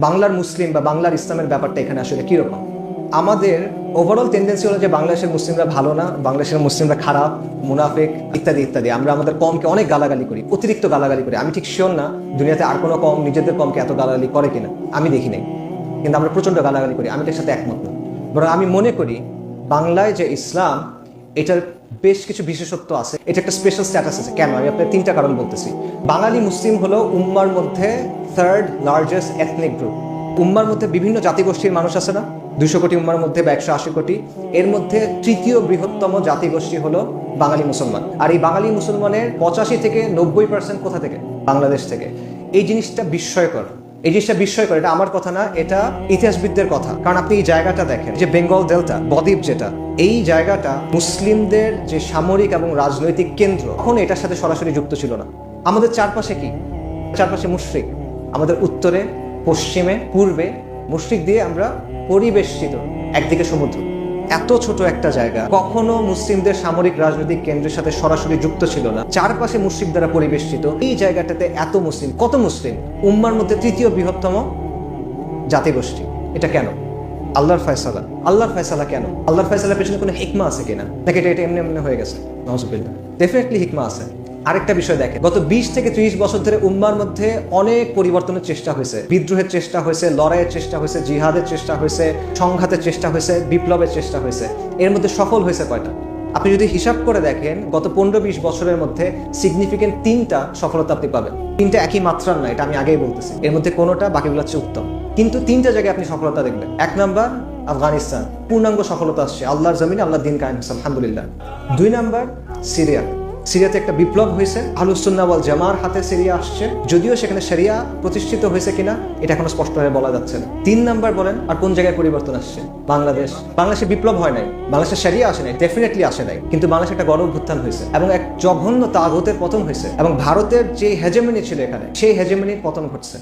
বাংলার মুসলিম বা বাংলার ইসলামের ব্যাপারটা এখানে আসলে কীরকম? আমাদের ওভারঅল টেন্ডেন্সি হলো যে বাংলাদেশের মুসলিমরা ভালো না, বাংলাদেশের মুসলিমরা খারাপ, মুনাফেক, ইত্যাদি ইত্যাদি। আমরা আমাদের কমকে অনেক গালাগালি করি, অতিরিক্ত গালাগালি করি। আমি ঠিক শিওর না দুনিয়াতে আর কোনো কম নিজেদের কমকে এত গালাগালি করে কিনা। আমি দেখি নাই। কিন্তু আমরা প্রচণ্ড গালাগালি করি। আমি এটার সাথে একমত না। বরং আমি মনে করি বাংলায় যে ইসলাম, এটার বেশ কিছু বিশেষত্ব আছে। এটা একটা স্পেশাল স্ট্যাটাস আছে। কেন? আমি আপনার তিনটা কারণ বলতেছি। বাঙালি মুসলিম হলো উম্মার মধ্যে থার্ড লার্জেস্ট এথনিক গ্রুপ উম্মার মধ্যে বিভিন্ন জাতিগোষ্ঠীর মানুষ আছে না? দুশো কোটি উম্মার মধ্যে বা একশো আশি কোটি। এর মধ্যে তৃতীয় বৃহত্তম জাতিগোষ্ঠী হলো বাঙালি মুসলমান। আর এই বাঙালি মুসলমানের পঁচাশি থেকে নব্বই পার্সেন্ট কোথা থেকে? বাংলাদেশ থেকে। এই জিনিসটা বিস্ময়কর। এই জিনিসটা বিস্ময়কর, এটা আমার কথা না, এটা ইতিহাসবিদদের কথা। কারণ আপনি এই জায়গাটা দেখেন যে বেঙ্গল ডেল্টা, বদ্বীপ যেটা, এই জায়গাটা মুসলিমদের যে সামরিক এবং রাজনৈতিক কেন্দ্র তখন এটার সাথে সরাসরি যুক্ত ছিল না। আমাদের চারপাশে কি? চারপাশে মুশরিক। আমাদের উত্তরে, পশ্চিমে, পূর্বে, মুশরিক দিয়ে আমরা পরিবেষ্টিত একদিকে সমুদ্র। এত ছোট একটা জায়গা। কখনো মুসলিমদের সামরিক রাজনৈতিক কেন্দ্রের সাথে সরাসরি যুক্ত ছিল না। চারপাশে মুসলিম দ্বারা পরিবেষ্টিত। এই জায়গাটাতে এত মুসলিম, কত মুসলিম? উম্মার মধ্যে তৃতীয় বৃহত্তম জাতিগোষ্ঠী। এটা কেন? আল্লাহর ফয়সালা। আল্লাহর ফয়সালা কেন? আল্লাহর ফয়সালার পেছনে কোনো হিকমা আছে কিনা? নাকি এটা এটা এমনি এমনি হয়ে গেছে? নজবিল্লা ডেফিনেটলি হিকমা আছে। আরেকটা বিষয় দেখেন। গত বিশ থেকে ত্রিশ বছর ধরে উম্মার মধ্যে অনেক পরিবর্তনের চেষ্টা হয়েছে। বিদ্রোহের চেষ্টা হয়েছে, লড়াইয়ের চেষ্টা হয়েছে, জিহাদের চেষ্টা হয়েছে, সংঘাতের চেষ্টা হয়েছে, বিপ্লবের চেষ্টা হয়েছে। এর মধ্যে সফল হয়েছে কয়টা? আপনি যদি হিসাব করে দেখেন, গত পনেরো বিশ বছরের মধ্যে সিগনিফিকেন্ট তিনটা সফলতা আপনি পাবেন। তিনটা একই মাত্রার না, এটা আমি আগেই বলতেছি। এর মধ্যে কোনোটা, বাকিগুলো হচ্ছে উত্তম। কিন্তু তিনটা জায়গায় আপনি সফলতা দেখবেন। এক নাম্বার, আফগানিস্তান। পূর্ণাঙ্গ সফলতা আসছে। আল্লাহর জমিনে আল্লাহ দিন কায়েম আলহামদুলিল্লাহ। দুই নাম্বার সিরিয়া সিরিয়াতে একটা বিপ্লব হয়েছে আলুসুন্নাওয়াল জামার হাতে সিরিয়া আসছে। যদিও সেখানে সেরিয়া প্রতিষ্ঠিত হয়েছে কিনা, এটা এখনও স্পষ্টভাবে বলা যাচ্ছে না। তিন নাম্বার বলেন, আর কোন জায়গায় পরিবর্তন আসছে? বাংলাদেশ। বাংলাদেশে বিপ্লব হয় নাই। বাংলাদেশে সেরিয়া আসে নাই ডেফিনেটলি আসে নাই। কিন্তু বাংলাদেশে একটা গণ অভ্যুত্থান হয়েছে, এবং এক জঘন্য তাগতের পতন হয়েছে, এবং ভারতের যে হেজেমিনি ছিল এখানে, সেই হেজেমিনির পতন ঘটছে।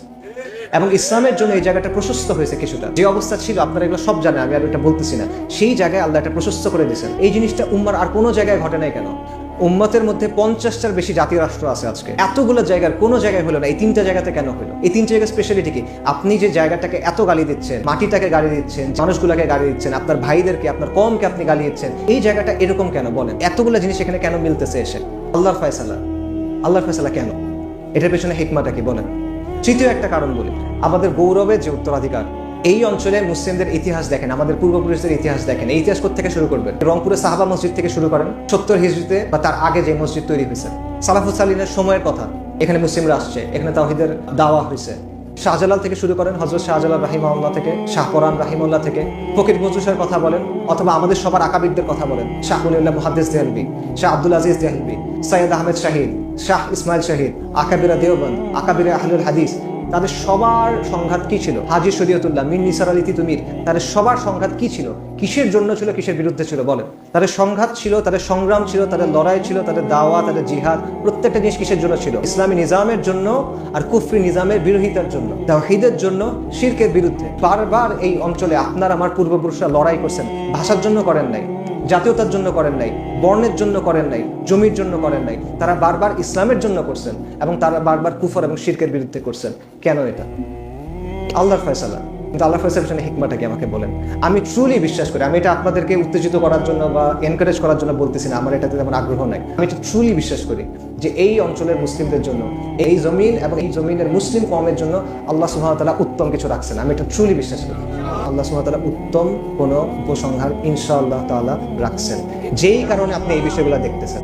এবং ইসলামের জন্য এই জায়গাটা প্রশস্ত হয়েছে কিছুটা। যে অবস্থা ছিল, আপনারা এগুলো সব জানেন, আমি আর এটা বলতেছি না। সেই জায়গায় আল্লাহ এটা প্রশস্ত করে দিয়েছেন। এই জিনিসটা উম্মার আর কোনো জায়গায় ঘটে নাই কেন? উম্মতের মধ্যে পঞ্চাশটার বেশি জাতীয় রাষ্ট্র আছে আজকে। এতগুলো জায়গার কোনো জায়গায় হলো না। এই তিনটা জায়গাতে কেন হলো? এই তিনটা জায়গার স্পেশালিটি কি? আপনি যে জায়গাটাকে এত গালি দিচ্ছেন, মাটিটাকে গালি দিচ্ছেন, মানুষগুলোকে গালি দিচ্ছেন, আপনার ভাইদেরকে, আপনার কমকে আপনি গালি দিচ্ছেন, এই জায়গাটা এরকম কেন বলেন? এতগুলো জিনিস এখানে কেন মিলতেছে এসে? আল্লাহর ফয়সালা। আল্লাহর ফয়সালা কেন? এটার পেছনে হিকমাটা কি বলেন? তৃতীয় একটা কারণ বলি। আমাদের গৌরবের যে উত্তরাধিকার এই অঞ্চলে মুসলিমদের ইতিহাস দেখেন, আমাদের পূর্বপুরুষদের ইতিহাস দেখেন। এই ইতিহাস থেকে শুরু করবেন? রংপুরে সাহাবা মসজিদ থেকে শুরু করেন। সত্তর হিজড়িতে বা তার আগে যে মসজিদ তৈরি হয়েছে। সালাফুস সালিনের সময়ের কথা। এখানে মুসলিমরা আসছে। এখানে তাহিদের দাওয়া হয়েছে। শাহজালাল থেকে শুরু করেন হজরত শাহজালাল রাহিমাউল্লাহ থেকে শাহপরান রাহিমুল্লাহ থেকে। ফকির মজুসার কথা বলেন, অথবা আমাদের সবার আকাবিদদের কথা বলেন। শাহ উলিউল্লাহ মুহাদ্দিস দেহলবি, শাহ আব্দুল আজিজ দেহলবি সৈয়দ আহমেদ শাহিদ, শাহ ইসমাইল শাহিদ, আকাবিরা দেওবন্দ, আকাবিরা আহলুল হাদিস তাদের সবার সংঘাত কি ছিল? হাজি শরীয়তুল্লাহ মিন নিসার আলী তিতুমির, তাদের সবার সংঘাত কি ছিল? কিসের জন্য ছিল, কিসের বিরুদ্ধে ছিল? বলেন। তাদের সংঘাত ছিল, তাদের সংগ্রাম ছিল, তাদের লড়াই ছিল, তাদের দাওয়া তাদের জিহাদ, প্রত্যেকটা জিনিস কিসের জন্য ছিল? ইসলামী নিজামের জন্য আর কুফরি নিজামের বিরোধিতার জন্য। তাহিদের জন্য শিরকের বিরুদ্ধে। বারবার এই অঞ্চলে আপনার, আমার পূর্বপুরুষরা লড়াই করছেন। ভাষার জন্য করেন নাই। জাতীয়তার জন্য করেন নাই, বর্ণের জন্য করেন নাই, জমির জন্য করেন নাই, তারা বারবার ইসলামের জন্য করছেন এবং তারা বারবার কুফর এবং শিরকের বিরুদ্ধে করছেন। কেন এটা? আল্লাহর ফয়সালা। কিন্তু আল্লাহ ফয়সাল পেছনে হিকমাটা কি আমাকে বলেন? আমি ট্রুলি বিশ্বাস করি, আমি এটা আপনাদেরকে উত্তেজিত করার জন্য বা এনকারেজ করার জন্য বলতেছি না, আমার এটাতে তেমন আগ্রহ নাই। আমি এটা ট্রুলি বিশ্বাস করি যে এই অঞ্চলের মুসলিমদের জন্য, এই জমিন এবং এই জমিনের মুসলিম কমের জন্য আল্লাহ সুহামতাল্লাহ উত্তম কিছু রাখছেন। আমি এটা ট্রুলি বিশ্বাস করি। আল্লাহ সুহামতাল্লাহ উত্তম কোনো উপসংহার ইনশাআল্লাহ তাআলা রাখছেন। যেই কারণে আপনি এই বিষয়গুলো দেখতেছেন।